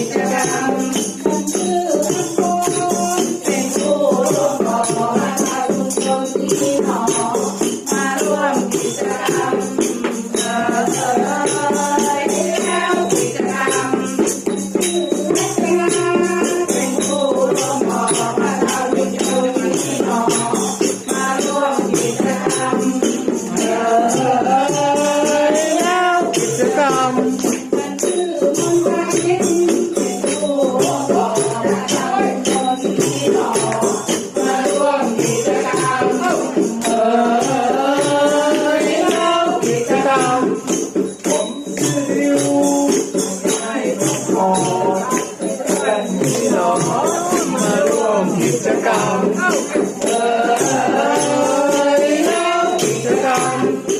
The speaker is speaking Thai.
Yes. มกิจกรรมเอ้ยร่วมกิจกรรม